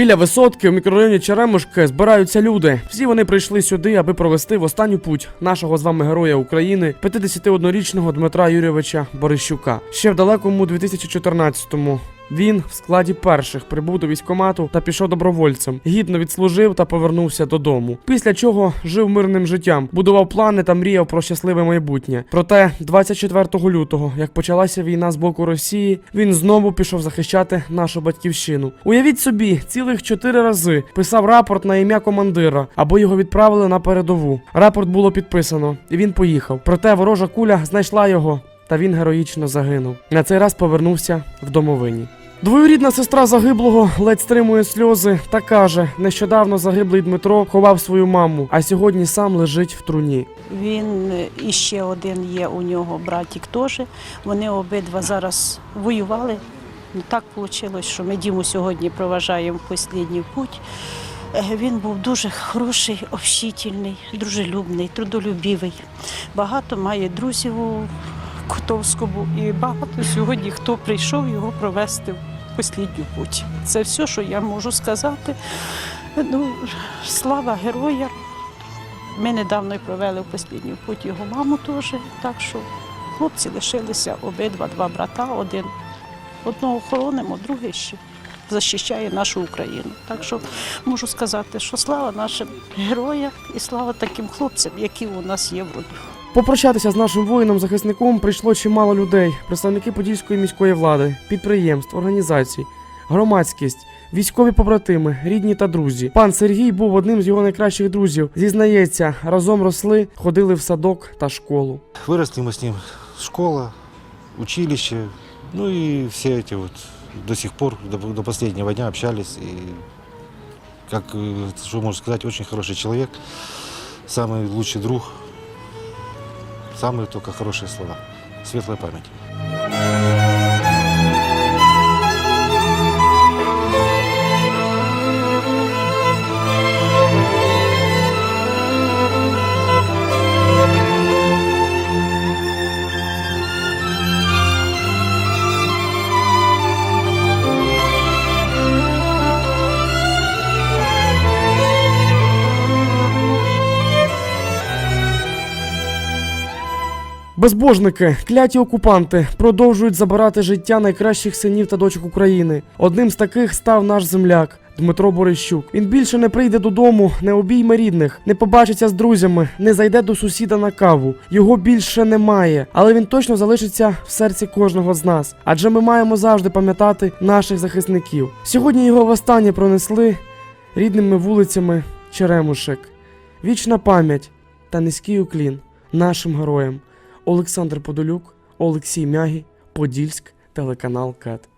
Біля висотки в мікрорайоні Черемушки збираються люди. Всі вони прийшли сюди, аби провести в останню путь нашого з вами героя України, 51-річного Дмитра Юрійовича Борищука. Ще в далекому 2014-му він в складі перших прибув до військкомату та пішов добровольцем. Гідно відслужив та повернувся додому. Після чого жив мирним життям, будував плани та мріяв про щасливе майбутнє. Проте, 24 лютого, як почалася війна з боку Росії, він знову пішов захищати нашу батьківщину. Уявіть собі, цілих чотири рази писав рапорт на ім'я командира, або його відправили на передову. Рапорт було підписано, і він поїхав. Проте ворожа куля знайшла його. Та він героїчно загинув. На цей раз повернувся в домовині. Двоюрідна сестра загиблого ледь стримує сльози та каже: нещодавно загиблий Дмитро ховав свою маму, а сьогодні сам лежить в труні. Він е, і ще один є у нього братік теж. Вони обидва зараз воювали. Ну, так вийшло, що ми Діму сьогодні проважаємо в останній путь. Е, Він був дуже хороший, общительний, дружелюбний, трудолюбивий. Багато має друзів у Котовському і багато сьогодні хто прийшов його провести в останню путь. Це все, що я можу сказати. Ну, слава героям. Ми недавно провели в останню путь його маму теж. Так що хлопці лишилися обидва, два брата, один. Одного хоронимо, другий ще захищає нашу Україну. Так що можу сказати, що слава нашим героям і слава таким хлопцям, які у нас є в роду. Попрощатися з нашим воїном-захисником прийшло чимало людей: представники Подільської міської влади, підприємств, організацій, громадськість. Військові побратими, рідні та друзі. Пан Сергій був одним з його найкращих друзів. Зізнається, разом росли, ходили в садок та школу. Выросли мы с ним школа, училище, ну и все эти вот до сих пор, до, до последнего дня общались. И, как, э, что можно сказать, очень хороший человек, самый лучший друг, самые только хорошие слова. Светлая память. Безбожники, кляті окупанти, продовжують забирати життя найкращих синів та дочок України. Одним з таких став наш земляк. Дмитро Борищук. Він більше не прийде додому, не обійме рідних, не побачиться з друзями, не зайде до сусіда на каву. Його більше немає, але він точно залишиться в серці кожного з нас. Адже ми маємо завжди пам'ятати наших захисників. Сьогодні його востаннє пронесли рідними вулицями Черемушек. Вічна пам'ять та низький уклін нашим героям. Олександр Подолюк, Олексій Мягі, Подільськ, телеканал КЕТ.